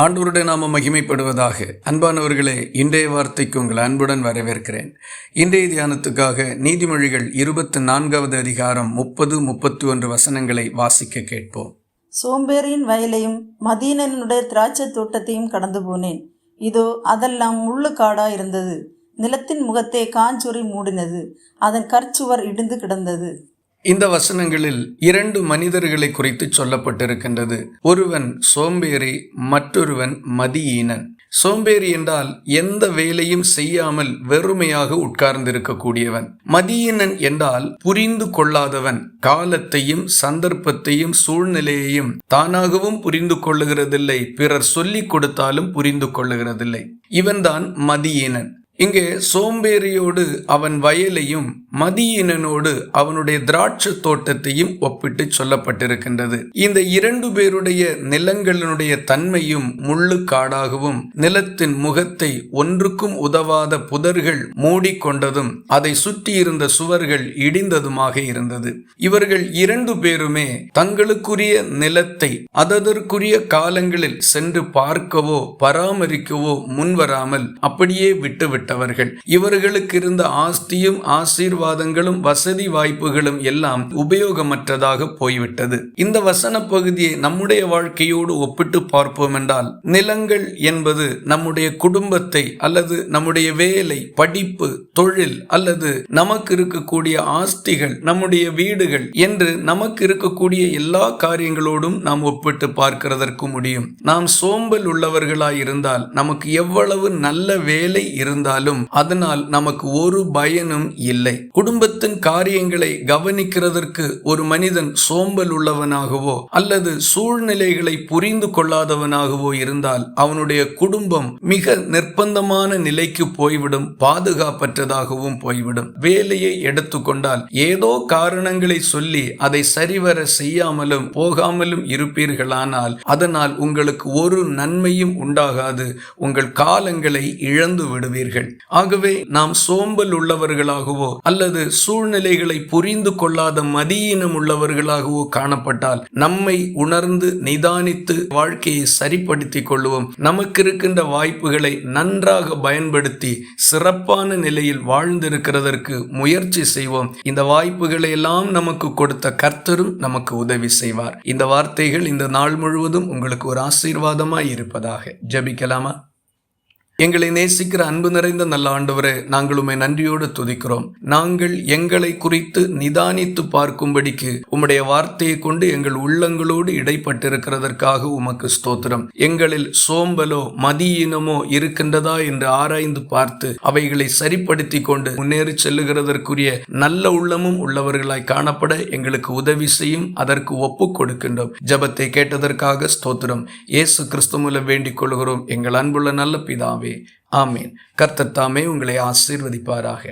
ஆண்டவருடைய நாம மகிமைப்படுவதாக. அன்பானவர்களே இன்றைய வார்த்தைக்கு உங்கள் அன்புடன் வரவேற்கிறேன். இன்றைய தியானத்துக்காக நீதிமொழிகள் இருபத்தி நான்காவது அதிகாரம் முப்பது முப்பத்தி ஒன்று வசனங்களை வாசிக்க கேட்போம். சோம்பேறியின் வயலையும் மதீனனுடைய திராட்சை தோட்டத்தையும் கடந்து போனேன். இதோ அதெல்லாம் முள்ளு காடா இருந்தது. நிலத்தின் முகத்தை காஞ்சொறி மூடினது. அதன் கற்சுவர் இடிந்து கிடந்தது. இந்த வசனங்களில் இரண்டு மனிதர்களை குறித்து சொல்லப்பட்டிருக்கின்றது. ஒருவன் சோம்பேறி மற்றொருவன் மதியீனன். சோம்பேறி என்றால் எந்த வேலையும் செய்யாமல் வெறுமையாக உட்கார்ந்திருக்கக்கூடியவன். மதியீனன் என்றால் புரிந்து கொள்ளாதவன். காலத்தையும் சந்தர்ப்பத்தையும் சூழ்நிலையையும் தானாகவும் புரிந்து கொள்ளுகிறதில்லை. பிறர் சொல்லிக் கொடுத்தாலும் புரிந்து கொள்ளுகிறதில்லை. இவன்தான் மதியீனன். இங்கே சோம்பேறியோடு அவன் வயலையும் மதியினனோடு அவனுடைய திராட்சை தோட்டத்தையும் ஒப்பிட்டு சொல்லப்பட்டிருக்கின்றது. இந்த இரண்டு பேருடைய நிலங்களினுடைய தன்மையும் முள்ளு காடாகவும் நிலத்தின் முகத்தை ஒன்றுக்கும் உதவாத புதர்கள் மூடிக்கொண்டதும் அதை சுற்றியிருந்த சுவர்கள் இடிந்ததுமாக இருந்தது. இவர்கள் இரண்டு பேருமே தங்களுக்குரிய நிலத்தை அததற்குரிய காலங்களில் சென்று பார்க்கவோ பராமரிக்கவோ முன்வராமல் அப்படியே விட்டுவிட்டு விட்டவர்கள் இவர்களுக்கு இருந்த ஆஸ்தியும் ஆசீர்வாதங்களும் வசதி வாய்ப்புகளும் எல்லாம் உபயோகமற்றதாக போய்விட்டது. இந்த வசன பகுதியை நம்முடைய வாழ்க்கையோடு ஒப்பிட்டு பார்ப்போம் என்றால் நிலங்கள் என்பது நம்முடைய குடும்பத்தை அல்லது நம்முடைய வேலை படிப்பு தொழில் அல்லது நமக்கு இருக்கக்கூடிய ஆஸ்திகள் நம்முடைய வீடுகள் என்று நமக்கு இருக்கக்கூடிய எல்லா காரியங்களோடும் நாம் ஒப்பிட்டு பார்க்கிறதற்கு முடியும். நாம் சோம்பல் உள்ளவர்களாய் இருந்தால் நமக்கு எவ்வளவு நல்ல வேலை இருந்தால் இருந்தாலும் அதனால் நமக்கு ஒரு பயனும் இல்லை. குடும்பத்தின் காரியங்களை கவனிக்கிறதற்கு ஒரு மனிதன் சோம்பல் உள்ளவனாகவோ அல்லது சூழ்நிலைகளை புரிந்து கொள்ளாதவனாகவோ இருந்தால் அவனுடைய குடும்பம் மிக நிர்பந்தமான நிலைக்கு போய்விடும் பாதுகாப்பற்றதாகவும் போய்விடும். வேலையை எடுத்துக்கொண்டால் ஏதோ காரணங்களை சொல்லி அதை சரிவர செய்யாமலும் போகாமலும் இருப்பீர்களானால் அதனால் உங்களுக்கு ஒரு நன்மையும் உண்டாகாது. உங்கள் காலங்களை இழந்து விடுவீர்கள். ஆகவே நாம் சோம்பல் உள்ளவர்களாகவோ அல்லது சூழ்நிலைகளை புரிந்து கொள்ளாத மதியினம் உள்ளவர்களாகவோ காணப்பட்டால் நம்மை உணர்ந்து நிதானித்து வாழ்க்கையை சரிப்படுத்திக் கொள்வோம் நமக்கு இருக்கின்ற வாய்ப்புகளை நன்றாக பயன்படுத்தி சிறப்பான நிலையில் வாழ்ந்திருக்கிறதற்கு முயற்சி செய்வோம். இந்த வாய்ப்புகளை எல்லாம் நமக்கு கொடுத்த கர்த்தரும் நமக்கு உதவி செய்வார். இந்த வார்த்தைகள் இந்த நாள் முழுவதும் உங்களுக்கு ஒரு ஆசீர்வாதமாய் இருப்பதாக. ஜபிக்கலாமா? எங்களை நேசிக்கிற அன்பு நிறைந்த நல்ல ஆண்டவரே நாங்கள் உண்மை நன்றியோடு துதிக்கிறோம். நாங்கள் எங்களை குறித்து நிதானித்து பார்க்கும்படிக்கு உம்முடைய வார்த்தையை கொண்டு எங்கள் உள்ளங்களோடு இடைப்பட்டிருக்கிறதற்காக உமக்கு ஸ்தோத்திரம். எங்களில் சோம்பலோ மதியினமோ இருக்கின்றதா என்று ஆராய்ந்து பார்த்து அவைகளை சரிப்படுத்தி கொண்டு முன்னேறி செல்லுகிறதற்குரிய நல்ல உள்ளமும் உள்ளவர்களாய் காணப்பட எங்களுக்கு உதவி செய்யும் அதற்கு ஒப்பு கொடுக்கின்றோம். ஜபத்தை கேட்டதற்காக ஸ்தோத்திரம். இயேசு கிறிஸ்துமுல வேண்டிக் கொள்கிறோம். எங்கள் அன்புள்ள நல்ல பிதாவே ஆமீன். கர்த்தர் தாமே உங்களை ஆசீர்வதிப்பாராக.